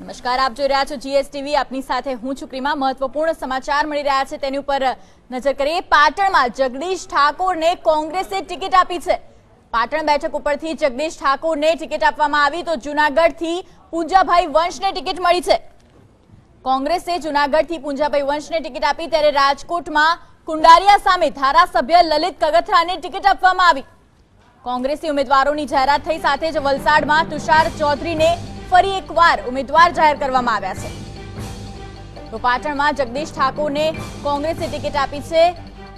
નમસ્કાર, આપ જોઈ રહ્યા છો જીએસટીવી આપની સાથે હું છું મહત્વપૂર્ણ સમાચાર મળી રહ્યા છે તેની ઉપર નજર કરીએ. પાટણમાં જગદીશ ઠાકોરને કોંગ્રેસે ટિકિટ આપી છે. પાટણ બેઠક ઉપરથી જગદીશ ઠાકોરને ટિકિટ આપવામાં આવી તો જુનાગઢથી પૂંજાભાઈ વંશને ટિકિટ મળી છે. કોંગ્રેસે જુનાગઢથી પૂંજાભાઈ વંશને ટિકિટ આપી ત્યારે રાજકોટમાં કુંડારિયા સામે ધારાસભ્ય લલિત કગથરાને ટિકિટ આપવામાં આવી. કોંગ્રેસી ઉમેદવારોની જાહેરાત થઈ સાથે જ વલસાડમાં તુષાર ચૌધરીને ફરી એકવાર ઉમેદવાર જાહેર કરવામાં આવ્યા છે. તો પાટણમાં જગદીશ ઠાકોરને કોંગ્રેસે ટિકિટ આપી છે.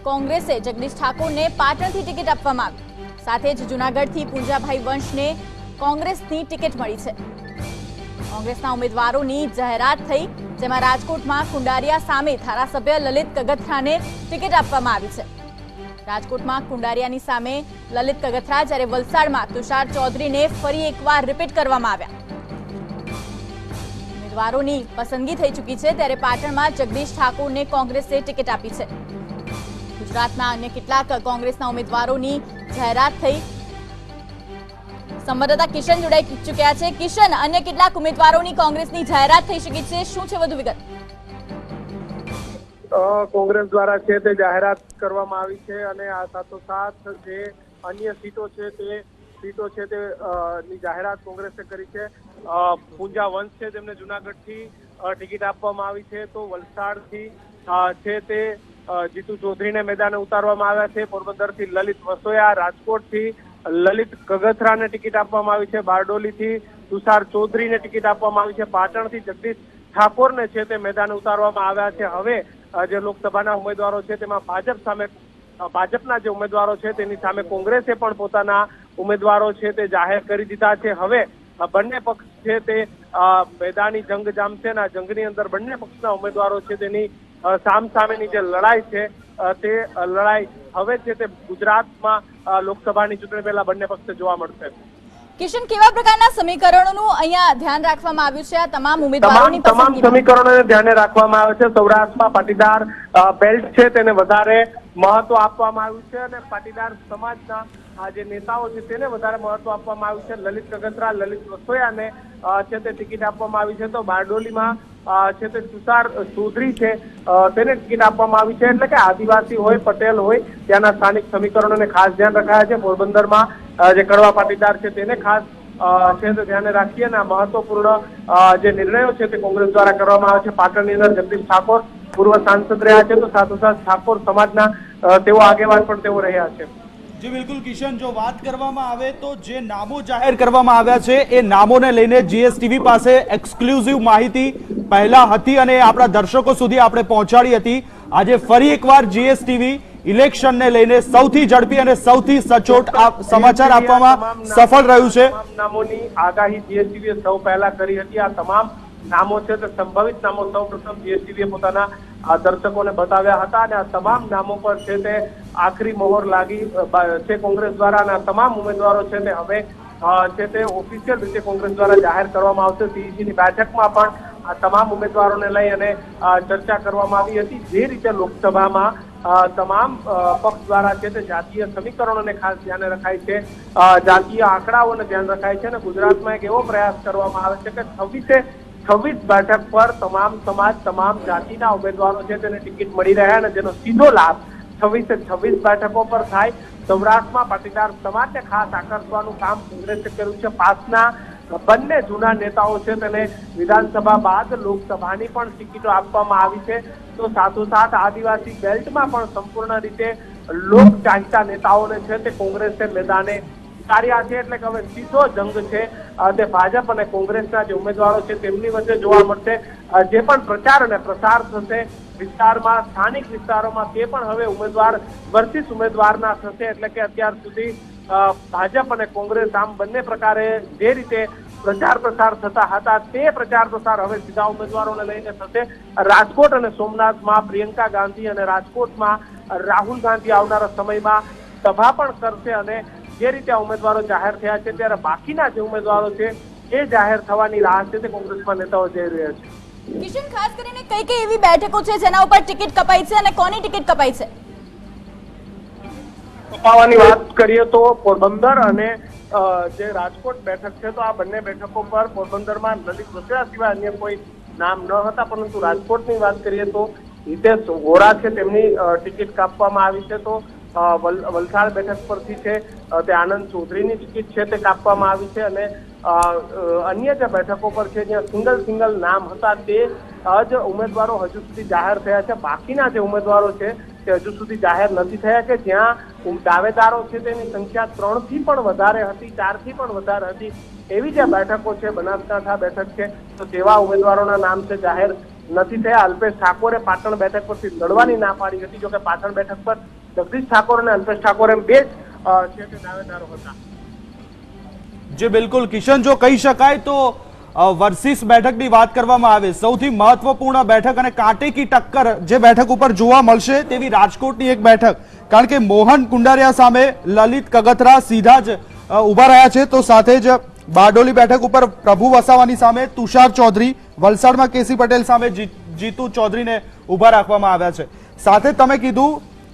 કોંગ્રેસે જગદીશ ઠાકોરને પાટણથી ટિકિટ આપવામાં આવી સાથે જ જુનાગઢથી પૂંજાભાઈ વંશને કોંગ્રેસની ટિકિટ મળી છે. કોંગ્રેસના ઉમેદવારોની જાહેરાત થઈ, જેમાં રાજકોટમાં કુંડારિયા સામે ધારાસભ્ય લલિત કગથરાને ટિકિટ આપવામાં આવી છે. રાજકોટમાં કુંડારિયાની સામે લલિત કગથરા જ્યારે વલસાડમાં તુષાર ચૌધરીને ફરી એકવાર રિપીટ કરવામાં આવ્યા. ઉમેદવારોની પસંદગી થઈ ચૂકી છે ત્યારે પાટણમાં જગદીશ ઠાકોરને કોંગ્રેસે ટિકિટ આપી છે. ગુજરાતના અન્ય કેટલાક કોંગ્રેસના ઉમેદવારોની જાહેરાત થઈ. સંવાદદાતા કિશન જોડાઈ ચૂક્યા છે. કિશન, અન્ય કેટલાક ઉમેદવારોની કોંગ્રેસની જાહેરાત થઈ શકી છે? શું છે વધુ વિગત? કોંગ્રેસ દ્વારા છે તે જાહેરાત કરવામાં આવી છે અને આ સાથોસાથ જે અન્ય સીટો છે તે સીટો છે તે ની જાહેરાત કોંગ્રેસે કરી છે. પૂંજા વંશ છે તેમને જુનાગઢથી ટિકિટ આપવામાં આવી છે. તો વલસાડથી છે તે જીતુ ચૌધરીને મેદાને ઉતારવામાં આવ્યા છે. પોરબંદરથી લલિત વસોયા, રાજકોટથી લલિત કગથરાને ટિકિટ આપવામાં આવી છે. બારડોલીથી તુષાર ચૌધરીને ટિકિટ આપવામાં આવી છે. પાટણથી જગદીશ ઠાકોરને છે તે મેદાને ઉતારવામાં આવ્યા છે. હવે જે લોકસભાના ઉમેદવારો છે તેમાં ભાજપ સામે ભાજપના જે ઉમેદવારો છે તેની સામે કોંગ્રેસે પણ પોતાના ઉમેદવારો છે તે જાહેર કરી દીધા છે. હવે બંને પક્ષ છે તે મેદાની જંગ જામશે અને આ જંગની અંદર બંને પક્ષના ઉમેદવારો છે તેની સામસામેની જે લડાઈ છે તે લડાઈ હવે છે તે ગુજરાતમાં લોકસભાની ચૂંટણી પહેલા બંને પક્ષે જોવા મળશે. કિશન કેવા પ્રકારના સમીકરણોનું અહીંયા ધ્યાન રાખવામાં આવ્યું છે? આ તમામ તમામ ઉમેદવારોની તમામ સમીકરણોને ધ્યાને રાખવામાં આવે છે. સૌરાષ્ટ્રમાં પાટીદાર બેલ્ટ છે તેને વધારે મહત્વ આપવામાં આવ્યું છે અને પાટીદાર સમાજના આ જે નેતાઓ છે તેને વધારે મહત્વ આપવામાં આવ્યું છે. લલિત કગતરા લલિત રસોયાને છે તે ટિકિટ આપવામાં આવી છે. તો બારડોલીમાં છે તે તુષાર ચૌધરી છે તેને ટિકિટ આપવામાં આવી છે. એટલે કે આદિવાસી હોય, પટેલ હોય, ત્યાંના સ્થાનિક સમીકરણોને ખાસ ધ્યાન રખાયા છે. પોરબંદરમાં જે કડવા પાટીદાર છે તેને ખાસ છે તે ધ્યાને રાખીએ અને આ મહત્વપૂર્ણ જે નિર્ણયો છે તે કોંગ્રેસ દ્વારા કરવામાં આવે છે. પાટણની અંદર જગદીશ ઠાકોર પૂર્વ સાંસદ રહ્યા છે. તો સાથોસાથ ઠાકોર સમાજના તેઓ આગેવાન પણ તેઓ રહ્યા છે. જી બિલકુલ કિશન જો વાત કરવામાં આવે તો જે નામો જાહેર કરવામાં આવ્યા છે એ નામોને લઈને જીએસટીવી પાસે એક્સક્લુઝિવ માહિતી પહેલા હતી અને આપણા દર્શકો સુધી આપણે પહોંચાડી હતી. આજે ફરી એકવાર જીએસટીવી ઇલેક્શનને લઈને સૌથી ઝડપી અને સૌથી સચોટ સમાચાર આપવામાં સફળ રહ્યું છે. નામોની આગાહી જીએસટીવીએ સૌ પહેલા કરી હતી. આ તમામ નામો છે તે સંભવિત નામો સૌ પ્રથમ જીએસટીવીએ પોતાના દર્શકોને બતાવ્યા હતા અને આ તમામ નામો પર છે તે આખરી મોહર લાગી છે કોંગ્રેસ દ્વારા તમામ ઉમેદવારો છે તે હવે છે તે ઓફિશિયલ રીતે કોંગ્રેસ દ્વારા જાહેર કરવામાં આવશે. સીઈસીની બેઠકમાં પણ આ તમામ ઉમેદવારોને લઈ અને ચર્ચા કરવામાં આવી હતી. જે રીતે લોકસભામાં તમામ પક્ષ દ્વારા છે તે જાતીય સમીકરણોને ખાસ ધ્યાને રખાય છે જાતીય આંકડાઓને ધ્યાન રખાય છે અને ગુજરાતમાં એક એવો પ્રયાસ કરવામાં આવે છે કે છવ્વીસે, છવ્વીસ બેઠક પર તમામ સમાજ, તમામ જાતિના ઉમેદવારો છે તેને ટિકિટ મળી રહ્યા અને જેનો સીધો લાભ છવ્વીસે છવ્વીસ બેઠકો પર થાય. સૌરાષ્ટ્રમાં પાટીદાર સમાજને ખાસ આકર્ષવાનું કામ કોંગ્રેસે કર્યું છે. પાસના બંને જૂના નેતાઓ છે તેને વિધાનસભા બાદ લોકસભાની પણ ટિકિટો આપવામાં આવી છે. તો સાથોસાથ આદિવાસી બેલ્ટમાં પણ સંપૂર્ણ રીતે લોક ચાહતા નેતાઓને છે તે કોંગ્રેસે મેદાને ઉતાર્યા છે એટલે કે હવે સીધો જંગ છે. તે ભાજપ અને કોંગ્રેસના જે ઉમેદવારો છે તેમની વચ્ચે જોવા મળશે. જે પણ પ્રચાર અને પ્રસાર થશે વિસ્તારમાં, સ્થાનિક વિસ્તારોમાં, તે પણ હવે ઉમેદવાર વર્સિસ ઉમેદવારના થશે. એટલે કે અત્યાર સુધી ભાજપ અને કોંગ્રેસ આમ બંને પ્રકારે જે રીતે પ્રચાર પ્રસાર થતા હતા, તે પ્રચાર પ્રસાર હવે સીધા ઉમેદવારોને લઈને થશે. રાજકોટ અને સોમનાથમાં પ્રિયંકા ગાંધી અને રાજકોટમાં રાહુલ ગાંધી આવનારા સમયમાં સભા પણ કરશે અને જે રીતે ઉમેદવારો જાહેર થયા છે ત્યારે બાકીના જે ઉમેદવારો છે એ જાહેર થવાની રાહ છે તે કોંગ્રેસમાં નેતાઓ જઈ રહ્યા છે. કિશન ખાસ કરીને કઈ કઈ એવી બેઠકો છે જેના ઉપર ટિકિટ કપાઈ છે અને કોની ટિકિટ કપાઈ છે? કપાવાની વાત કરીએ તો પોરબંદર અને જે રાજકોટ બેઠક છે તો આ બંને બેઠકો પર પોરબંદરમાં લલિત વસરા સિવાય અન્ય કોઈ નામ ન હતા પરંતુ રાજકોટની વાત કરીએ તો હિતેશ વોરા છે તેમની ટિકિટ કાપવામાં આવી છે તો વલસાડ બેઠક પરથી છે તે આનંદ ચૌધરીની ટિકિટ છે તે કાપવામાં આવી છે અને અન્ય જે બેઠકો પર છે, જ્યાં સિંગલ સિંગલ નામ હતા તે જ ઉમેદવારો હજુ સુધી જાહેર થયા છે. બાકીના જે ઉમેદવારો છે તે હજુ સુધી જાહેર નથી થયા કે જ્યાં દાવેદારો છે તેની સંખ્યા ત્રણથી પણ વધારે હતી ચારથી પણ વધારે હતી. એવી જે બેઠકો છે, બનાસકાંઠા બેઠક છે, તો તેવા ઉમેદવારોના નામ છે જાહેર નથી થયા. અલ્પેશ ઠાકોરે પાટણ બેઠક પરથી લડવાની ના પાડી હતી, જોકે પાટણ બેઠક પર જગદીશ ઠાકોર અને અલ્પેશ ઠાકોર એમ બે જ છે તે દાવેદારો હતા. જે, બિલકુલ. કિશન, જો કહી શકાય તો વર્સિસ બેઠકની વાત કરવામાં આવે. સૌથી મહત્વપૂર્ણ બેઠક અને કાંટેકી ટક્કર જે બેઠક ઉપર જોવા મળશે તેવી રાજકોટની એક બેઠક. કારણ કે મોહન કુંડારિયા સામે લલિત કગથરા સીધા જ ઊભા રહ્યા છે. તો સાથે જ બારડોલી બેઠક ઉપર પ્રભુ વસાવાની સામે તુષાર ચૌધરી, વલસાડમાં કેસી પટેલ સામે જીતુ ચૌધરીને ઊભા રાખવામાં આવ્યા છે. સાથે તમે કીધું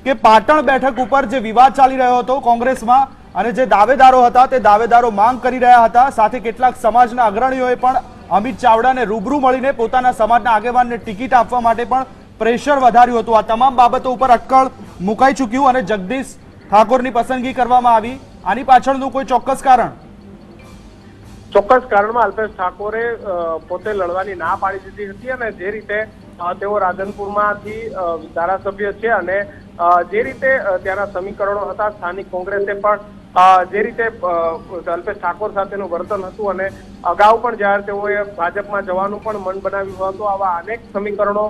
કે પાટણ બેઠક ઉપર જે વિવાદ ચાલી રહ્યો હતો કોંગ્રેસમાં અને જે દાવેદારો હતા તે દાવેદારો માંગ કરી રહ્યા હતા, સાથે કેટલાક સમાજના અગ્રણીઓએ પણ અમિત ચાવડાને રૂબરૂ મળીને પોતાના સમાજના આગેવાનને ટિકિટ આપવા માટે પણ પ્રેશર વધાર્યું હતું. આ તમામ બાબતો ઉપર અટકળ મુકાઈ ચૂક્યું અને જગદીશ ઠાકોરની પસંદગી કરવામાં આવી. આની પાછળનું કોઈ ચોક્કસ કારણ? ચોક્કસ કારણમાં અલ્પેશ ઠાકોરે પોતે લડવાની ના પાડી દીધી હતી અને જે રીતે તેઓ રાધનપુરમાંથી ધારાસભ્ય છે અને જે રીતે ત્યાંના સમીકરણો હતા, સ્થાનિક કોંગ્રેસે પણ જે રીતે અલ્પેશ ઠાકોર સાથેનું વર્તન હતું અને અગાઉ પણ જ્યારે તેઓએ ભાજપમાં જવાનું પણ મન બનાવ્યું હતું આવા અનેક સમીકરણો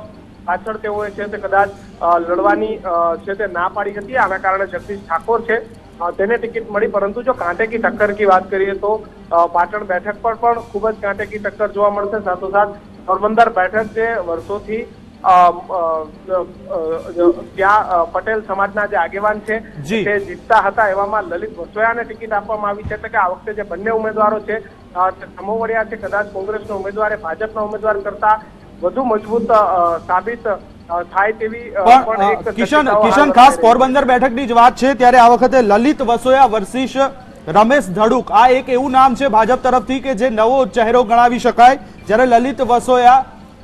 પાછળ તેઓએ છે તે કદાચ લડવાની છે તે ના પાડી હતી. આના કારણે જગદીશ ઠાકોર છે તેને ટિકિટ મળી. પરંતુ જો કાંટેકી ટક્કર કી વાત કરીએ તો પાટણ બેઠક પર પણ ખૂબ જ કાંટેકી ટક્કર જોવા મળશે. સાથોસાથ પોરબંદર બેઠક જે વર્ષોથી ત્યાં પટેલ સમાજના જે આગેવાન છે જી. તે જીતતા હતા એવામાં લલિત વસોયાને ટિકિટ આપવામાં આવી છે એટલે કે આ વખતે જે બંને ઉમેદવારો છે સમોવડિયા છે કદાચ કોંગ્રેસનો ઉમેદવાર ભાજપના ઉમેદવાર કરતા વધુ મજબૂત સાબિત થાય તેવી પણ કિશન કિશન ખાસ. પોરબંદર બેઠકની જ વાત છે ત્યારે આ વખતે લલિત વસોયા વર્સિસ રમેશ ધડુક આ એક એવું નામ છે ભાજપ તરફથી કે જે નવો ચહેરો ગણાવી શકાય જ્યારે લલિત વસોયા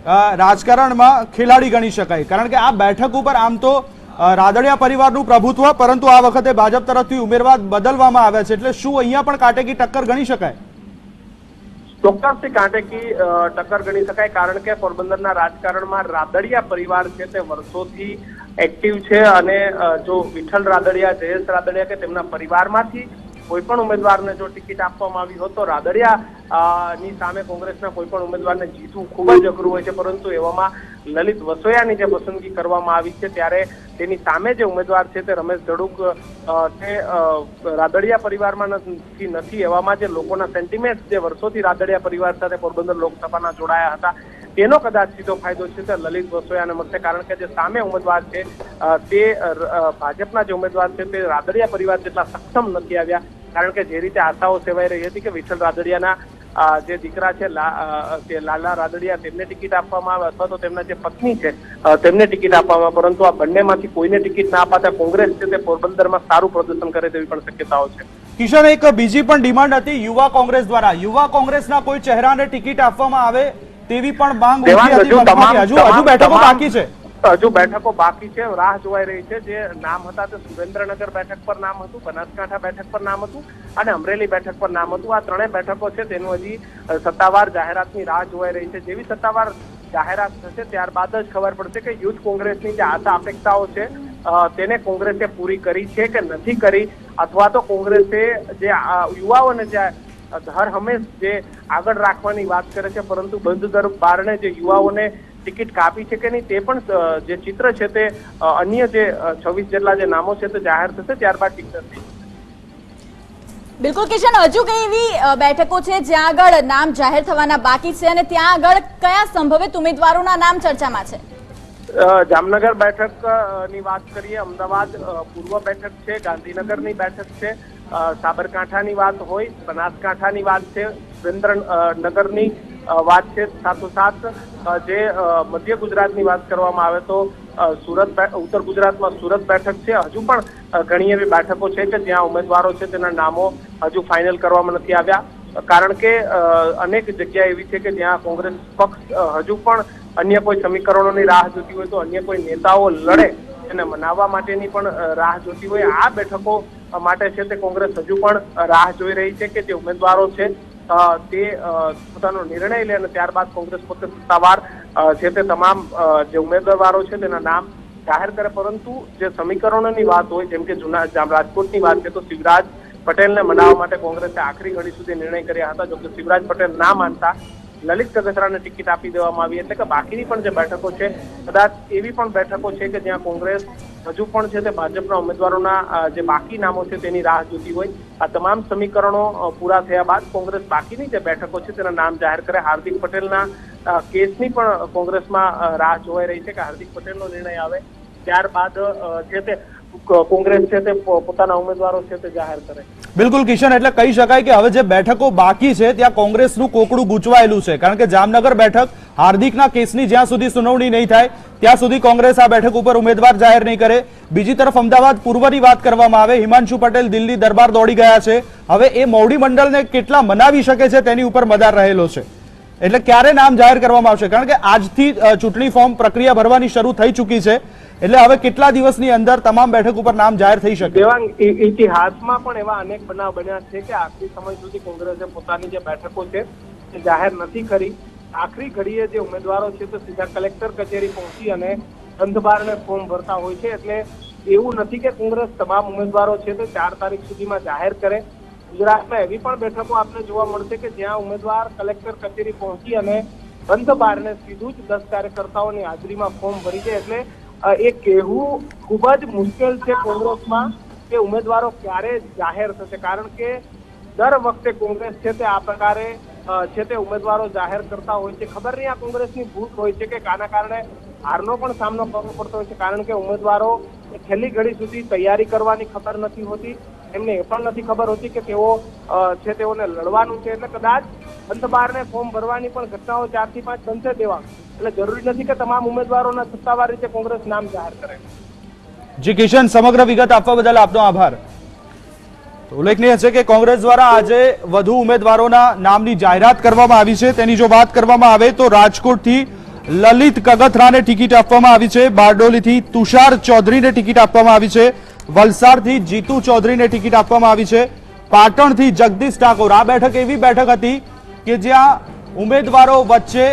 રાજકારણમાં ખેલાડી ગણી શકાય. કારણ કે આ બેઠક ઉપર આમ તો રાદડિયા પરિવારનું પ્રભુત્વ, પરંતુ આ વખતે ભાજપ તરફથી ઉમેરવા બદલવામાં આવ્યા છે. એટલે શું અહીંયા પણ કાટેકી ટક્કર ગણી શકાય? ચોક્કસથી કાંટેકી ટક્કર ગણી શકાય, કારણ કે પોરબંદરના રાજકારણમાં રાદડિયા પરિવાર છે તે વર્ષોથી એક્ટિવ છે અને જો વિઠ્ઠલ રાદડિયા, જયેશ રાદડિયા કે તેમના પરિવારમાંથી કોઈ પણ ઉમેદવારને જો ટિકિટ આપવામાં આવી હોત તો રાદડિયા ની સામે કોંગ્રેસના કોઈ પણ ઉમેદવારને જીતવું ખૂબ જ અઘરું હોય છે, પરંતુ એવામાં લલિત વસોયાની જે પસંદગી કરવામાં આવી છે, ત્યારે તેની સામે જે ઉમેદવાર છે તે રમેશ ધડુક તે રાદડિયા પરિવારમાં નથી, એવામાં જે લોકોના સેન્ટિમેન્ટ જે વર્ષોથી રાદડિયા પરિવાર સાથે પોરબંદર લોકસભાના જોડાયા હતા તેનો કદાચ સીધો ફાયદો છે તે લલિત વસોયાને મળશે, કારણ કે જે સામે ઉમેદવાર છે તે ભાજપના જે ઉમેદવાર છે, તે રાદડિયા પરિવાર જેટલા સક્ષમ નથી આવ્યા, કારણ કે જે રીતે આશાઓ સેવાઈ રહી હતી કે વિઠ્ઠલ રાદડિયાના જે દીકરા છે તે લાલા રાદડિયા, તેમને ટિકિટ આપવામાં આવે અથવા તો તેમના જે પત્ની છે તેમને ટિકિટ આપવામાં પરંતુ આ બંનેમાંથી કોઈને ટિકિટ ના અપાતા કોંગ્રેસ છે તે પોરબંદરમાં સારું પ્રદર્શન કરે તેવી પણ શક્યતાઓ છે. કિશન, એક બીજી પણ ડિમાન્ડ હતી યુવા કોંગ્રેસ દ્વારા. યુવા કોંગ્રેસના કોઈ ચહેરાને ટિકિટ આપવામાં આવે તેવી પણ માંગ હજુ હજુ બેઠકો બાકી છે. હજુ બેઠકો બાકી છે. રાહ જોવાઈ રહી છે. જે નામ હતા તે સુરેન્દ્રનગર બેઠક પર નામ હતું બનાસકાંઠા બેઠક પર નામ હતું અને અમરેલી બેઠક પર નામ હતું. આ ત્રણેય બેઠકો છે તેનું હજી સત્તાવાર જાહેરાતની રાહ જોવાઈ રહી છે. જેવી સત્તાવાર જાહેરાત થશે ત્યારબાદ જ ખબર પડશે કે યુથ કોંગ્રેસની જે આશા અપેક્ષાઓ છે તેને કોંગ્રેસે પૂરી કરી છે કે નથી કરી? અથવા તો કોંગ્રેસે જે આ યુવાઓને જે હર હંમેશ જે આગળ રાખવાની વાત કરે છે પરંતુ બંધ દર બારણે જે યુવાઓને ટિકિટ કાપી છે કે નહીં તે પણ જે ચિત્ર છે તે અન્ય જે છવ્વીસ જેટલા જે નામો છે તે જાહેર થશે ત્યારબાદ ટિકિટ બિલકુલ કિશન હજુ કઈ એવી બેઠકો છે જ્યાં આગળ નામ જાહેર થવાના બાકી છે અને ત્યાં આગળ કયા સંભવિત ઉમેદવારોના નામ ચર્ચામાં છે? જામનગર બેઠકની વાત કરીએ અમદાવાદ પૂર્વ બેઠક છે ગાંધીનગરની બેઠક છે સાબરકાંઠાની વાત હોય, બનાસકાંઠાની વાત છે સુરેન્દ્રનગરની વાત છે, સાથોસાથ જે મધ્ય ગુજરાતની વાત કરવામાં આવે તો સુરત ઉત્તર ગુજરાતમાં સુરત બેઠક છે. હજુ પણ ઘણી એવી બેઠકો છે કે જ્યાં ઉમેદવારો છે તેના નામો હજુ ફાઇનલ કરવામાં નથી આવ્યા. કારણ કે અનેક જગ્યા એવી છે કે જ્યાં કોંગ્રેસ પક્ષ હજુ પણ અન્ય કોઈ સમીકરણોની રાહ જોતી હોય તો અન્ય કોઈ નેતાઓ લડે એને મનાવવા માટેની પણ રાહ જોતી હોય. આ બેઠકો માટે છે તે કોંગ્રેસ હજુ પણ રાહ જોઈ રહી છે કે જે ઉમેદવારો છે તે પોતાનો નિર્ણય લે અને ત્યારબાદ કોંગ્રેસ પોતે સત્તાવાર છે તે તમામ જે ઉમેદવારો છે તેના નામ જાહેર કરે. પરંતુ જે સમીકરણોની વાત હોય, જેમ કે જૂના રાજકોટની વાત છે, તો શિવરાજ પટેલને મનાવવા માટે કોંગ્રેસે આખરી ઘડી સુધી નિર્ણય કર્યા હતા. જોકે શિવરાજ પટેલ ના માનતા લલિત કગથરાને ટિકિટ આપી દેવામાં આવી, એટલે કે બાકીની પણ જે બેઠકો છે, કદાચ એવી પણ બેઠકો છે કે જ્યાં કોંગ્રેસ હજુ પણ છે તે ભાજપના ઉમેદવારોના જે બાકી નામો છે તેની રાહ જોતી હોય. આ તમામ સમીકરણો પૂરા થયા બાદ કોંગ્રેસ બાકીની જે બેઠકો છે તેના નામ જાહેર કરે. હાર્દિક પટેલના કેસની પણ કોંગ્રેસમાં રાહ જોવાઈ રહી છે કે હાર્દિક પટેલનો નિર્ણય આવે. ત્યારબાદ જે તે કોંગ્રેસ છે તે પોતાના ઉમેદવારો છે તે જાહેર કરે. બિલકુલ કિશન, એટલે કહી શકાય કે હવે જે બેઠકો બાકી છે, ત્યાં કોંગ્રેસનું કોકડું ગૂંચવાયેલું છે. કારણ કે જામનગર બેઠક હાર્દિકના કેસની જ્યાં સુધી સુનાવણી નહીં થાય, ત્યાં સુધી કોંગ્રેસ આ બેઠક ઉપર ઉમેદવાર જાહેર નહીં કરે. બીજી તરફ અમદાવાદ પૂર્વની વાત કરવામાં આવે. હિમાંશુ પટેલ દિલ્હી દરબાર દોડી ગયા છે. હવે એ મોવડી મંડળને કેટલા મનાવી શકે છે તેની ઉપર મદાર રહેલો છે. એટલે ક્યારે નામ જાહેર કરવામાં આવશે? કારણ કે આજથી ચૂંટણી ફોર્મ પ્રક્રિયા ભરવાની શરૂ થઈ ચૂકી છે. એટલે હવે કેટલા દિવસની અંદર તમામ બેઠક ઉપર નામ જાહેર થઈ શકે? દેવાંગ ઇતિહાસમાં પણ એવા અનેક બનાવ બન્યા છે કે આખરી સમય સુધી કોંગ્રેસે પોતાની જે બેઠકો છે તે જાહેર નથી કરી. આખરી ઘડીએ જે ઉમેદવારો છે તે સીધા કલેક્ટર કચેરી પહોંચી અને અંધબારને ફોર્મ ભરતા હોય છે. એટલે એવું નથી કે કોંગ્રેસ તમામ ઉમેદવારો છે તે ચાર તારીખ સુધીમાં જાહેર કરે. ગુજરાતમાં એવી પણ બેઠકો આપને જોવા મળશે કે જ્યાં ઉમેદવાર કલેક્ટર કચેરી પહોંચી અને બંધ બારને સીધું જ દસ કાર્યકર્તાઓની હાજરીમાં ફોર્મ ભરી જાય એટલે એ કહેવું ખૂબ જ મુશ્કેલ છે કોંગ્રેસમાં કે ઉમેદવારો ક્યારે જાહેર થશે. કારણ કે દર વખતે કોંગ્રેસ છે તે આ પ્રકારે છે તે ઉમેદવારો જાહેર કરતા હોય છે. ખબર નહીં આ કોંગ્રેસની ભૂલ હોય છે કે આના કારણે હારનો પણ સામનો કરવો પડતો હોય છે. કારણ કે ઉમેદવારો છેલ્લી ઘડી સુધી તૈયારી કરવાની ખબર નથી હોતી. એમને એ પણ નથી ખબર હોતી કે તેઓ છે તેઓને લડવાનું છે. એટલે કદાચ અંતબારને ફોર્મ ભરવાની પણ ઘટનાઓ ચારથી પાંચ બનશે દેવા એટલે જરૂરી નથી કે તમામ ઉમેદવારોના સત્તાવાર રીતે કોંગ્રેસ નામ જાહેર કરે. જી, કિશન, સમગ્ર વિગત આપવા બદલ આપનો આભાર. ઉલ્લેખનીય છે કે કોંગ્રેસ દ્વારા આજે વધુ ઉમેદવારોના નામની જાહેરાત કરવામાં આવી છે. તેની જો વાત કરવામાં આવે તો રાજકોટથી લલિત કગથરાને ટિકિટ આપવામાં આવી છે. બારડોલીથી તુષાર ચૌધરીને ટિકિટ આપવામાં આવી છે. વલસાડથી જીતુ ચૌધરીને ટિકિટ આપવામાં આવી છે. પાટણથી જગદીશ ઠાકોર. આ બેઠક એવી બેઠક હતી કે જ્યાં ઉમેદવારો વચ્ચે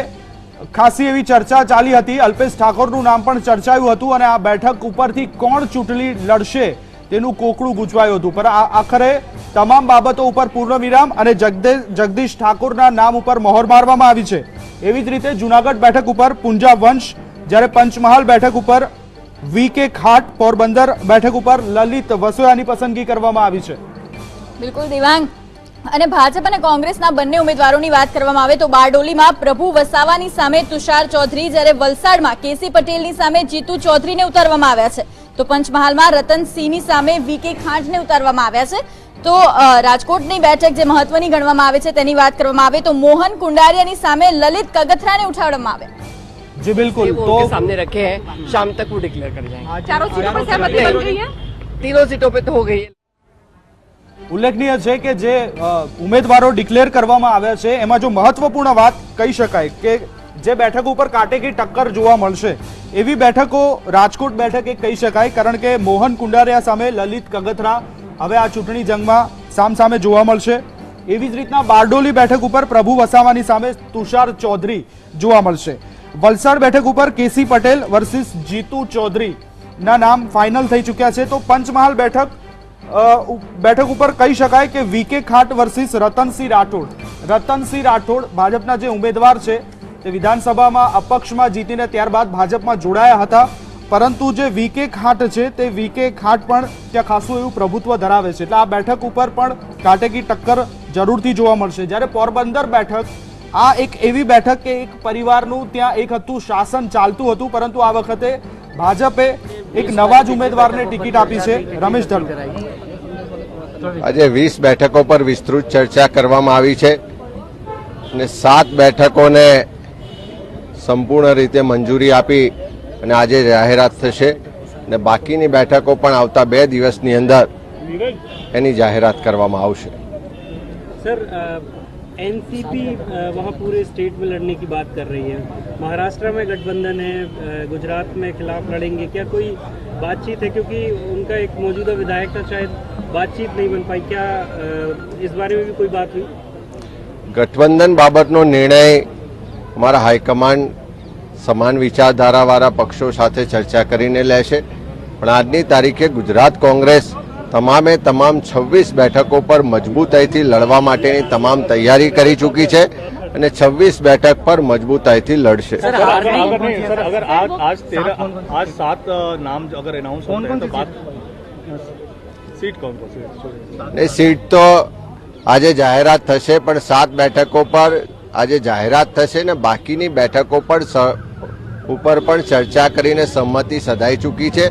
ખાસી એવી ચર્ચા ચાલી હતી. અલ્પેશ ઠાકોરનું નામ પણ ચર્ચાયું હતું અને આ બેઠક ઉપરથી કોણ ચૂંટણી લડશે તેનું કોકડું ગૂંચવાયું હતું. પણ આખરે તમામ બાબતો ઉપર પૂર્ણવિરામ અને જગદીશ ઠાકોરના નામ ઉપર મહોર મારવામાં આવી છે. એવી જ રીતે જુનાગઢ બેઠક ઉપર પુંજા વંશ જ્યારે પંચમહાલ બેઠક ઉપર વી કે ખાટ પોરબંદર બેઠક ઉપર લલિત વસોયાની પસંદગી કરવામાં આવી છે. બિલકુલ દિવાંગ. અને ભાજપ અને કોંગ્રેસના બંને ઉમેદવારોની વાત કરવામાં આવે તો બારડોલીમાં પ્રભુ વસાવાની સામે તુષાર ચૌધરી જ્યારે વલસાડમાં કેસી પટેલની સામે જીતુ ચૌધરીને ઉતારવામાં આવ્યા છે, તો પંચમહાલમાં રતનસિંહની સામે વીકે ખાંટને ઉતારવામાં આવ્યા છે. તો રાજકોટની બેઠક જે મહત્વની ગણવામાં આવે છે તેની વાત કરવામાં આવે તો મોહન કુંડારિયાની સામે લલિત કગથરાને ઉઠાવવામાં આવ્યા જી બિલકુલ वो તો उनके सामने रखे हैं शाम तक वो डिक्लेयर कर जाएंगे चारों सीटों पर सहमति बन गई है तीनों सीटों पे तो हो गई है ઉલ્લેખનીય છે કે જે અ, ઉમેદવારો ડિક્લેર કરવામાં આવ્યા છે એમાં જો મહત્વપૂર્ણ વાત કહી શકાય કે જે બેઠક ઉપર કાટેકી ટક્કર જોવા મળશે એવી બેઠકો રાજકોટ બેઠક એક કહી શકાય કારણ કે મોહન કુંડારિયા સામે લલિત કગથરા હવે આ ચૂંટણી જંગમાં સામસામે જોવા મળશે એવી જ રીતના બારડોલી બેઠક ઉપર પ્રભુ વસાવાની સામે તુષાર ચૌધરી જોવા મળશે વલસાડ બેઠક ઉપર કેસી પટેલ વર્સિસ જીતુ ચૌધરી ના નામ ફાઇનલ થઈ ચૂક્યા છે. તો પંચમહાલ બેઠક બેઠક ઉપર કહી શકાય કે વીકે ખાટ વર્સિસ રતનસિંહ રાઠોડ. રતનસિંહ રાઠોડ ભાજપના જે ઉમેદવાર છે તે વિધાનસભામાં અપક્ષમાં જીતીને ત્યારબાદ ભાજપમાં જોડાયા હતા. પરંતુ જે વીકે ખાટ છે તે વીકે ખાટ પણ ત્યાં ખાસું એવું પ્રભુત્વ ધરાવે છે. એટલે આ બેઠક ઉપર પણ કાટેકી ટક્કર જરૂરથી જોવા મળશે. જ્યારે પોરબંદર બેઠક આ એક એવી બેઠક કે એક પરિવારનું ત્યાં એક હતું શાસન ચાલતું હતું પરંતુ આ વખતે ભાજપે એક નવા જ ઉમેદવારને ટિકિટ આપી છે રમેશ ધડુ આજે વીસ બેઠકો પર વિસ્તૃત ચર્ચા કરવામાં આવી છે અને સાત બેઠકોને સંપૂર્ણ રીતે મંજૂરી આપી અને આજે જાહેરાત થશે અને બાકીની બેઠકો પણ આવતા બે દિવસની અંદર એની જાહેરાત કરવામાં આવશે. सर एनसीपी वहाँ पूरे स्टेट में लड़ने की बात कर रही है महाराष्ट्र में गठबंधन है अ, गुजरात में खिलाफ लड़ेंगे क्या कोई बातचीत है क्योंकि उनका एक मौजूदा विधायक था शायद बातचीत नहीं बन पाई क्या अ, इस बारे में भी कोई बात हुई ગઠબંધન બાબતનો નિર્ણય અમારા હાઈકમાન્ડ સમાન વિચારધારાવાળા પક્ષો સાથે ચર્ચા કરીને લેશે પણ આજની તારીખે ગુજરાત કોંગ્રેસ તમામે તમામ છવ્વીસ બેઠકો પર મજબૂતાઈથી લડવા માટેની તમામ તૈયારી કરી ચૂકી છે અને છવ્વીસ બેઠક પર મજબૂતાઈથી લડશે. સીટ તો આજે જાહેરાત થશે પણ સાત બેઠકો પર આજે જાહેરાત થશે ને બાકીની બેઠકો પર ઉપર પણ ચર્ચા કરીને સંમતિ સધાઈ ચૂકી છે.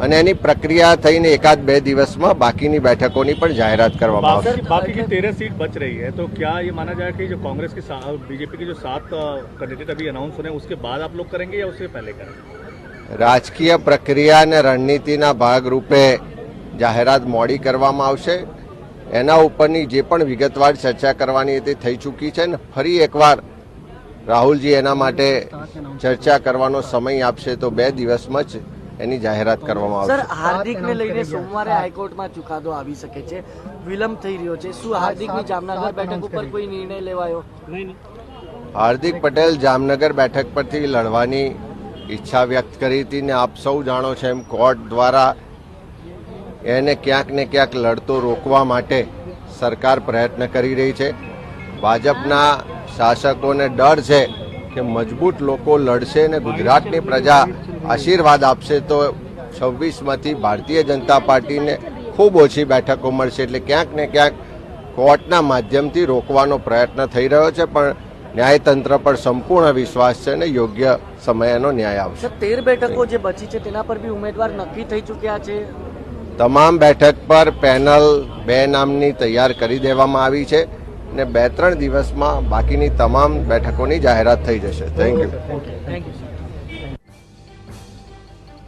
અને એની પ્રક્રિયા થઈને એકાદ બે દિવસમાં બાકીની બેઠકોની પણ જાહેરાત કરવામાં આવશે बाकी बाकी की तेरह सीट बच रही है तो क्या ये माना जाए कि जो कांग्रेस के बीजेपी के जो सात कैंडिडेट अभी अनाउंस हो रहे हैं उसके बाद आप लोग करेंगे या उससे पहले करेंगे રાજકીય પ્રક્રિયા અને રણનીતિના ભાગરૂપે જાહેરાત મોડી કરવામાં આવશે એના ઉપરની જે પણ વિગતવાર ચર્ચા કરવાની હતી થઈ ચૂકી છે ને ફરી એકવાર રાહુલજી એના માટે ચર્ચા કરવાનો સમય આપશે તો બે દિવસમાં જ એની જાહેરાત કરવામાં આવશે. સર હાર્દિકને લઈને સોમવારે હાઈકોર્ટમાં ચુકાદો આવી શકે છે. વિલંબ થઈ રહ્યો છે. શું હાર્દિકની જામનગર બેઠક ઉપર કોઈ નિર્ણય લેવાયો? હાર્દિક પટેલ જામનગર બેઠક પરથી લડવાની ઈચ્છા વ્યક્ત કરી હતી ને આપ સૌ જાણો છો એમ કોર્ટ દ્વારા એને ક્યાંક ને ક્યાંક લડતો રોકવા માટે સરકાર પ્રયત્ન કરી રહી છે. ભાજપના શાસકોને ડર છે કે મજબૂત લોકો લડશે અને ગુજરાતની પ્રજા આશીર્વાદ આપશે તો છવ્વીસમાંથી ભારતીય જનતા પાર્ટીને ખૂબ ઓછી બેઠકો મળશે એટલે ક્યાંક ને ક્યાંક કોર્ટના માધ્યમથી રોકવાનો પ્રયત્ન થઈ રહ્યો છે પણ ન્યાયતંત્ર પર સંપૂર્ણ વિશ્વાસ છે અને યોગ્ય સમયનો ન્યાય આવશે. તેર બેઠકો જે બચી છે તેના પર બી ઉમેદવાર નક્કી થઈ ચૂક્યા છે? તમામ બેઠક પર પેનલ બે નામની તૈયાર કરી દેવામાં આવી છે. ને બે ત્રણ દિવસમાં બાકીની તમામ બેઠકોની જાહેરાત થઈ જશે. થેન્ક યુ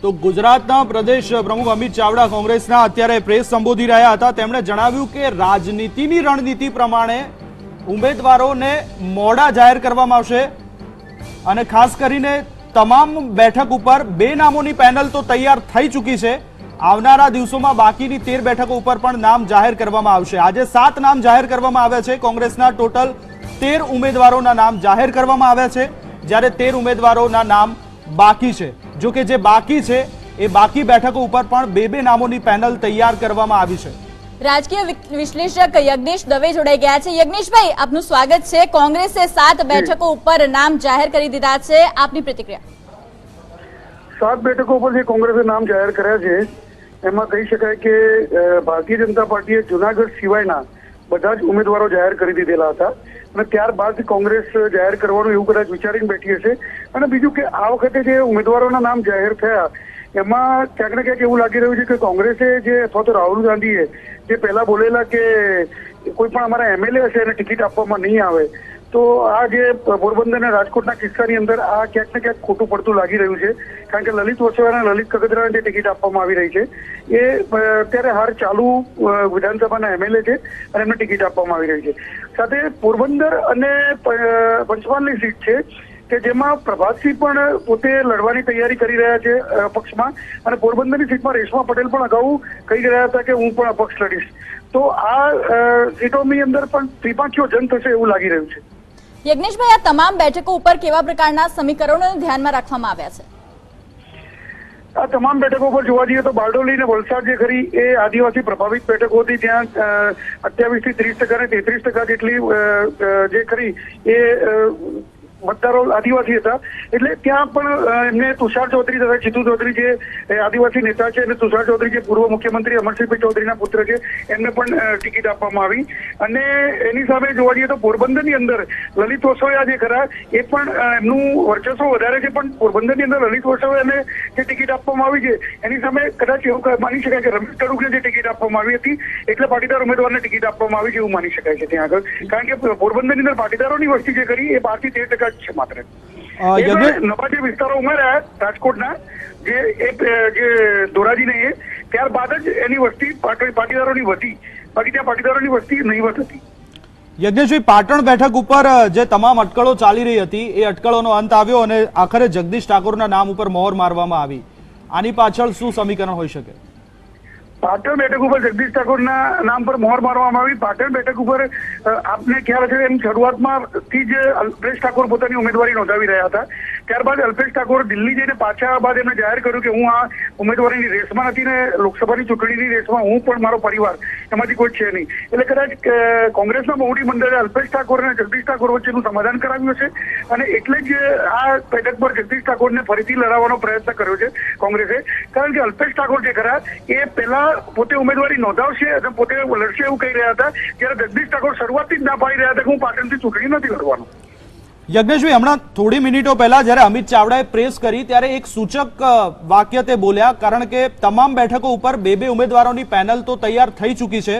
તો ગુજરાતના પ્રદેશ પ્રમુખ અમિત ચાવડા કોંગ્રેસના અત્યારે પ્રેસ સંબોધી રહ્યા હતા. તેમણે જણાવ્યું કે રાજનીતિની રણનીતિ પ્રમાણે ઉમેદવારોને મોડા જાહેર કરવામાં આવશે અને ખાસ કરીને તમામ બેઠક ઉપર બે નામોની પેનલ તો તૈયાર થઈ ચૂકી છે. આવનારા દિવસોમાં બાકીની તેર બેઠકો ઉપર પણ નામ જાહેર કરવામાં આવશે. આજે સાત નામ જાહેર કરવામાં આવ્યા છે. કોંગ્રેસના ટોટલ તેર ઉમેદવારોના નામ જાહેર કરવામાં આવ્યા છે. જ્યારે તેર ઉમેદવારોના નામ બાકી છે. જો કે જે બાકી છે એ બાકી બેઠકો ઉપર પણ બે બે નામોની પેનલ તૈયાર કરવામાં આવી છે. રાજકીય વિશ્લેષક યજ્ઞેશ દવે જોડાઈ ગયા છે. યજ્ઞેશભાઈ આપનું સ્વાગત છે. કોંગ્રેસે સાત બેઠકો ઉપર નામ જાહેર કરી દીધા છે. આપની પ્રતિક્રિયા? સાત બેઠકો ઉપર જે કોંગ્રેસે નામ જાહેર કર્યા છે. એમાં કહી શકાય કે ભારતીય જનતા પાર્ટીએ જુનાગઢ સિવાયના બધા જ ઉમેદવારો જાહેર કરી દીધેલા હતા અને ત્યારબાદ કોંગ્રેસ જાહેર કરવાનું એવું કદાચ વિચારીને બેઠી હશે. અને બીજું કે, આ વખતે જે ઉમેદવારોના નામ જાહેર થયા, એમાં ક્યાંક ને ક્યાંક એવું લાગી રહ્યું છે કે કોંગ્રેસે જે, અથવા તો રાહુલ ગાંધીએ જે પહેલા બોલેલા કે કોઈ પણ અમારા એમએલએ હશે એને ટિકિટ આપવામાં નહીં આવે તો આ જે પોરબંદર અને રાજકોટના કિસ્સાની અંદર આ ક્યાંક ને ક્યાંક ખોટું પડતું લાગી રહ્યું છે. કારણ કે લલિત વસોયા લલિત કગદરાને જે ટિકિટ આપવામાં આવી રહી છે, એ અત્યારે હાર ચાલુ વિધાનસભાના એમએલએ છે અને એમને ટિકિટ આપવામાં આવી રહી છે. સાથે પોરબંદર અને પંચમહાલની સીટ છે કે જેમાં પ્રભાતસિંહ પણ પોતે લડવાની તૈયારી કરી રહ્યા છે અપક્ષમાં અને પોરબંદરની સીટમાં રેશમા પટેલ પણ અગાઉ કહી રહ્યા હતા કે હું પણ અપક્ષ લડીશ. તો આ સીટોની અંદર પણ ત્રિપાંખીઓ જંગ થશે એવું લાગી રહ્યું છે. યજ્ઞેશભાઈ, આ તમામ બેઠકો ઉપર કેવા પ્રકારના સમીકરણોને ધ્યાનમાં રાખવામાં આવ્યા છે? આ તમામ બેઠકો પર જોવા જઈએ તો બારડોલી અને વલસાડ જે ખરી એ આદિવાસી પ્રભાવિત બેઠકો હતી, ત્યાં અઠ્યાવીસથી ત્રીસ ટકા અને તેત્રીસ ટકા જેટલી જે ખરી એ મતદારો આદિવાસી હતા. એટલે ત્યાં પણ એમને તુષાર ચૌધરી તથા જીતુ ચૌધરી જે આદિવાસી નેતા છે અને તુષાર ચૌધરી જે પૂર્વ મુખ્યમંત્રી અમરસિંહભાઈ ચૌધરીના પુત્ર છે, એમને પણ ટિકિટ આપવામાં આવી. અને એની સામે જોવા જઈએ તો પોરબંદરની અંદર લલિત વસોયા જે ખરા, એ પણ એમનું વર્ચસ્વ વધારે છે, પણ પોરબંદરની અંદર લલિત વસોયાને જે ટિકિટ આપવામાં આવી છે, એની સામે કદાચ એવું માની શકાય કે રમેશ તડુકને જે ટિકિટ આપવામાં આવી હતી, એટલે પાટીદાર ઉમેદવારને ટિકિટ આપવામાં આવી છે એવું માની શકાય છે ત્યાં આગળ. કારણ કે પોરબંદરની અંદર પાટીદારોની વસ્તી જે કરી, એ બારથી તેર ટકા જ છે માત્ર. નવા જે વિસ્તારો ઉમેર્યા રાજકોટના જે જે ધોરાજીને એ ત્યારબાદ જ એની વસ્તી પાટીદારોની વધી. બાકી ત્યાં પાટીદારોની વસ્તી નહીવત હતી. યજ્ઞેશભાઈ પાટણ બેઠક ઉપર જે તમામ અટકળો ચાલી રહી હતી એ અટકળોનો અંત આવ્યો અને આખરે જગદીશ ઠાકોરના નામ ઉપર મોહર મારવામાં આવી. આની પાછળ શું સમીકરણ હોઈ શકે? પાટણ બેઠક ઉપર જગદીશ ઠાકોરના નામ પર મોહર મારવામાં આવી. પાટણ બેઠક ઉપર આપને ખ્યાલ છે એમ શરૂઆતમાં થી જ અલ્પેશ ઠાકોર પોતાની ઉમેદવારી નોંધાવી રહ્યા હતા. ત્યારબાદ અલ્પેશ ઠાકોર દિલ્હી જઈને પાછા બાદ એમણે જાહેર કર્યું કે હું આ ઉમેદવારીની રેસમાં નથી ને લોકસભાની ચૂંટણીની રેસમાં હું પણ મારો પરિવાર, એમાંથી કોઈ છે નહીં. એટલે કદાચ કોંગ્રેસના મોવડી મંડળે અલ્પેશ ઠાકોર અને જગદીશ ઠાકોર વચ્ચેનું સમાધાન કરાવ્યું છે અને એટલે જ આ બેઠક પર જગદીશ ઠાકોરને ફરીથી લડાવવાનો પ્રયત્ન કર્યો છે કોંગ્રેસે. કારણ કે અલ્પેશ ઠાકોર જે ખરા, એ પહેલા પોતે ઉમેદવારી નોંધાવશે અને પોતે લડશે એવું કહી રહ્યા હતા. ત્યારે જગદીશ ઠાકોર શરૂઆતથી જ ના પાડી રહ્યા હતા કે હું પાટણથી ચૂંટણી નથી લડવાનો. યજ્ઞેશભાઈ, હમણાં થોડી મિનિટો પહેલા જ્યારે અમિત ચાવડાએ પ્રેસ કરી, ત્યારે એક સૂચક વાક્ય તે બોલ્યા, કારણ કે તમામ બેઠકો ઉપર બે બે ઉમેદવારોની પેનલ તો તૈયાર થઈ ચૂકી છે.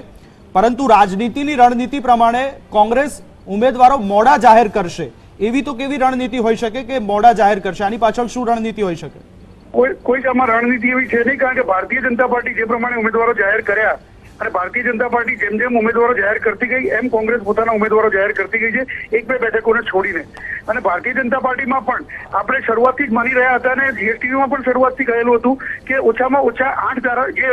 પરંતુ રાજનીતિની રણનીતિ પ્રમાણે કોંગ્રેસ ઉમેદવારો મોડા જાહેર કરશે. એવી તો કેવી રણનીતિ હોઈ શકે કે મોડા જાહેર કરશે? આની પાછળ શું રણનીતિ હોઈ શકે? કોઈ કોઈ જ આમાં રણનીતિ એવી છે નહીં, કારણ કે ભારતીય જનતા પાર્ટી જે પ્રમાણે ઉમેદવારો જાહેર કર્યા અને ભારતીય જનતા પાર્ટી જેમ જેમ ઉમેદવારો જાહેર કરતી ગઈ, એમ કોંગ્રેસ પોતાના ઉમેદવારો જાહેર કરતી ગઈ છે, એક બે બેઠકોને છોડીને. અને ભારતીય જનતા પાર્ટીમાં પણ આપણે શરૂઆતથી જ માની રહ્યા હતા અને જીએસટીવીમાં પણ શરૂઆતથી કહેલું હતું કે ઓછામાં ઓછા આઠ ધારા જે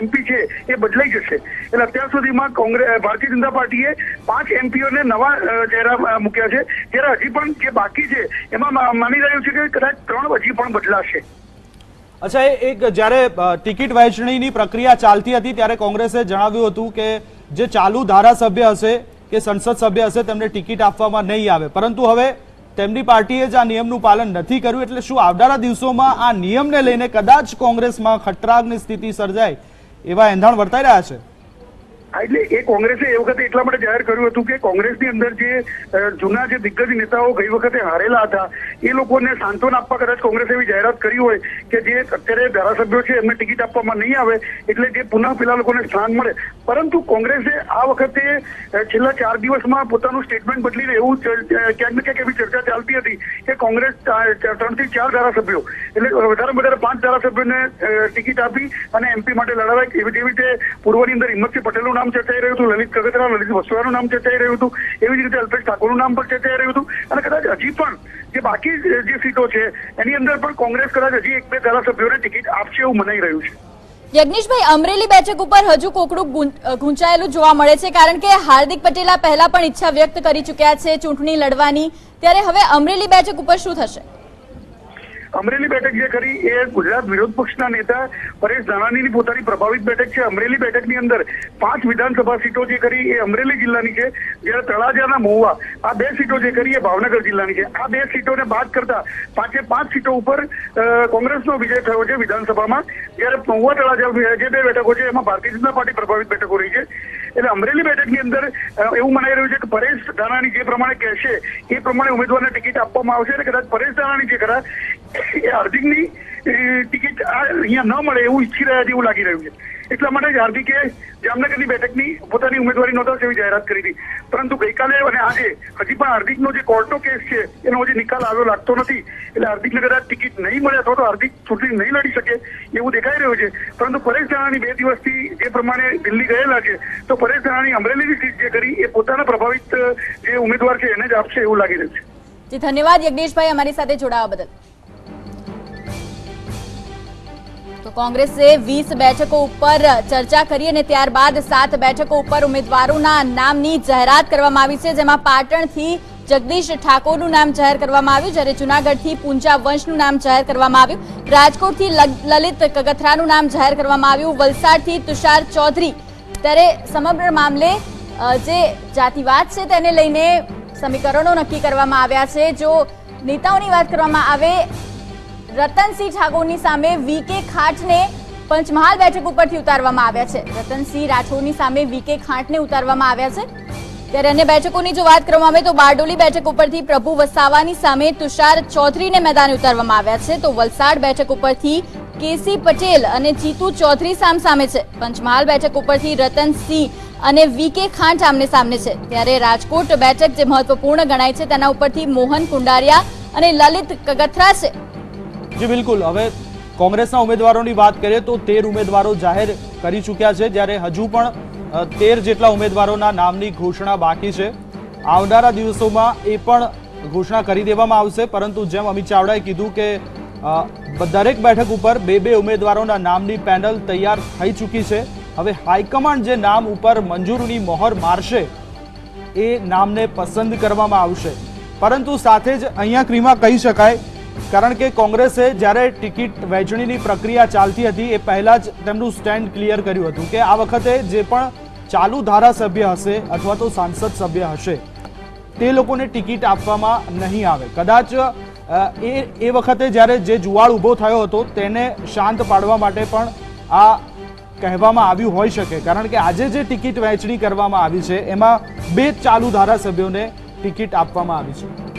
એમપી છે, એ બદલાઈ જશે. એટલે અત્યાર સુધીમાં કોંગ્રેસ ભારતીય જનતા પાર્ટીએ પાંચ એમપીઓને નવા ચહેરા મૂક્યા છે, જ્યારે હજી પણ જે બાકી છે, એમાં માની રહ્યું છે કે કદાચ ત્રણ હજી પણ બદલાશે. અચ્છા એક જ્યારે ટિકિટ વહેંચણીની પ્રક્રિયા ચાલતી હતી ત્યારે કોંગ્રેસે જણાવ્યું હતું કે જે ચાલુ ધારાસભ્ય હશે કે સંસદ સભ્ય હશે, તેમને ટિકિટ આપવામાં નહીં આવે. પરંતુ હવે તેમની પાર્ટીએ જ આ નિયમનું પાલન નથી કર્યું, એટલે શું આવનારા દિવસોમાં આ નિયમને લઈને કદાચ કોંગ્રેસમાં ખટરાગની સ્થિતિ સર્જાય એવા એંધાણ વર્તાઈ રહ્યા છે? એટલે એ કોંગ્રેસે એ વખતે એટલા માટે જાહેર કર્યું હતું કે કોંગ્રેસની અંદર જે જૂના જે દિગ્ગજ નેતાઓ ગઈ વખતે હારેલા હતા, એ લોકોને સાંત્વન આપવા કદાચ કોંગ્રેસે એવી જાહેરાત કરી હોય કે જે અત્યારે ધારાસભ્યો છે, એમને ટિકિટ આપવામાં નહીં આવે, એટલે જે પુનઃ પેલા લોકોને સ્થાન મળે. પરંતુ કોંગ્રેસે આ વખતે છેલ્લા ચાર દિવસમાં પોતાનું સ્ટેટમેન્ટ બદલીને એવું ક્યાંક ને ક્યાંક એવી ચર્ચા ચાલતી હતી કે કોંગ્રેસ ત્રણથી ચાર ધારાસભ્યો, એટલે વધારે વધારે પાંચ ધારાસભ્યોને ટિકિટ આપી અને એમપી માટે લડાવાય એવી રીતે પૂર્વની અંદર હિંમતસિંહ પટેલનું નામ ચર્ચાઈ રહ્યું હતું, લલિત કગતરા લલિત વસવાનું નામ ચર્ચાઈ રહ્યું હતું, એવી જ રીતે અલ્પેશ ઠાકોરનું નામ પણ ચર્ચાઈ રહ્યું હતું. અને કદાચ હજી પણ જે બાકી જે સીટો છે, એની અંદર પણ કોંગ્રેસ કદાચ હજી એક બે ધારાસભ્યોને ટિકિટ આપશે એવું મનાઈ રહ્યું છે. યજ્ઞેશભાઈ, અમરેલી બેઠક ઉપર હજુ કોકડું ગૂંચાયેલું જોવા મળે છે, કારણ કે હાર્દિક પટેલા પહેલા પણ ઈચ્છા વ્યક્ત કરી ચૂક્યા છે ચૂંટણી લડવાની. ત્યારે હવે અમરેલી બેઠક ઉપર શું થશે? અમરેલી બેઠક જે ખરી એ ગુજરાત વિરોધ પક્ષના નેતા પરેશ ધાનાણીની પોતાની પ્રભાવિત બેઠક છે. અમરેલી બેઠકની અંદર પાંચ વિધાનસભા સીટો જે કરી એ અમરેલી જિલ્લાની છે. જ્યારે તળાજાના મહુવા આ બે સીટો જે કરી એ ભાવનગર જિલ્લાની છે. આ બે સીટોને બાદ કરતા પાંચે પાંચ સીટો ઉપર કોંગ્રેસનો વિજય થયો છે વિધાનસભામાં. જ્યારે મહુવા તળાજા જે બે બેઠકો છે, એમાં ભારતીય જનતા પાર્ટી પ્રભાવિત બેઠકો રહી છે. એટલે અમરેલી બેઠકની અંદર એવું મનાઈ રહ્યું છે કે પરેશ ધાનાણી જે પ્રમાણે કહેશે, એ પ્રમાણે ઉમેદવારને ટિકિટ આપવામાં આવશે અને કદાચ પરેશ ધાનાણી જે ખરા એ હાર્દિકની ટિકિટ અહીંયા ન મળે એવું ઈચ્છી રહ્યા છે એવું લાગી રહ્યું છે. એટલા માટે જ હાર્દિકે જામનગરની બેઠકની પોતાની ઉમેદવારી નોંધાવશે જાહેરાત કરી હતી. પરંતુ ગઈકાલે અને આજે હજી પણ હાર્દિકનો જે કોર્ટનો કેસ છે, એનો હજી નિકાલ આવ્યો લાગતો નથી. એટલે હાર્દિકને કદાચ ટિકિટ નહીં મળે અથવા તો હાર્દિક ચૂંટણી નહીં લડી શકે એવું દેખાઈ રહ્યું છે. પરંતુ પરેશ ધાનાણી બે દિવસથી જે પ્રમાણે દિલ્હી ગયેલા છે, તો પરેશ ધાનાણી અમરેલીની સીટ જે કરી, એ પોતાના પ્રભાવિત જે ઉમેદવાર છે, એને જ આપશે એવું લાગી રહ્યું છે. ધન્યવાદ યજ્ઞેશભાઈ અમારી સાથે જોડાવા બદલ. કોંગ્રેસે વીસ બેઠકો ઉપર ચર્ચા કરી અને ત્યારબાદ સાત બેઠકો ઉપર ઉમેદવારોના નામની જાહેરાત કરવામાં આવી છે. જેમાં પાટણથી જગદીશ ઠાકોરનું નામ જાહેર કરવામાં આવ્યું, જ્યારે જુનાગઢથી પૂંજા વંશનું નામ જાહેર કરવામાં આવ્યું. રાજકોટથી લલિત કગથરાનું નામ જાહેર કરવામાં આવ્યું. વલસાડથી તુષાર ચૌધરી. ત્યારે સમગ્ર મામલે જે જાતિવાદ છે તેને લઈને સમીકરણો નક્કી કરવામાં આવ્યા છે. જો નેતાઓની વાત કરવામાં આવે રતનસિંહ ઠાકોરની સામે વીકે ખાટને પંચમહાલ બેઠક ઉપરથી ઉતારવામાં આવ્યા છે. રતનસિંહ રાઠોડની સામે વીકે ખાંટને ઉતારવામાં આવ્યા છે. ત્યારે અન્ય બેઠકોની જો વાત કરવામાં આવે તો બારડોલી બેઠક ઉપરથી પ્રભુ વસાવાની સામે તુષાર ચૌધરીને મેદાને ઉતારવામાં આવ્યા છે. તો વલસાડ બેઠક ઉપરથી કેસી પટેલ અને જીતુ ચૌધરી સામ સામે છે. પંચમહાલ બેઠક ઉપરથી રતનસિંહ અને વીકે ખાંટ આમને સામને છે. ત્યારે રાજકોટ બેઠક જે મહત્વપૂર્ણ ગણાય છે, તેના ઉપરથી મોહન કુંડારિયા અને લલિત કગથરા છે. જી, બિલકુલ. હવે કોંગ્રેસના ઉમેદવારોની વાત કરીએ તો તેર ઉમેદવારો જાહેર કરી ચૂક્યા છે, જ્યારે હજુ પણ તેર જેટલા ઉમેદવારોના નામની ઘોષણા બાકી છે. આવનારા દિવસોમાં એ પણ ઘોષણા કરી દેવામાં આવશે, પરંતુ જેમ અમિત ચાવડાએ કીધું કે દરેક બેઠક ઉપર બે બે ઉમેદવારોના નામની પેનલ તૈયાર થઈ ચૂકી છે. હવે હાઈકમાન્ડ જે નામ ઉપર મંજૂરની મોહર મારશે, એ નામને પસંદ કરવામાં આવશે. પરંતુ સાથે જ અહીંયા ક્રીમાં કહી શકાય કારણ કે કોંગ્રેસે જ્યારે ટિકિટ વહેંચણીની પ્રક્રિયા ચાલતી હતી, એ પહેલાં જ તેમનું સ્ટેન્ડ ક્લિયર કર્યું હતું કે આ વખતે જે પણ ચાલુ ધારાસભ્ય હશે અથવા તો સાંસદ સભ્ય હશે, તે લોકોને ટિકિટ આપવામાં નહીં આવે. કદાચ એ એ વખતે જ્યારે જે જુવાળ ઊભો થયો હતો, તેને શાંત પાડવા માટે પણ આ કહેવામાં આવ્યું હોઈ શકે. કારણ કે આજે જે ટિકિટ વહેંચણી કરવામાં આવી છે, એમાં બે ચાલુ ધારાસભ્યોને ટિકિટ આપવામાં આવી છે.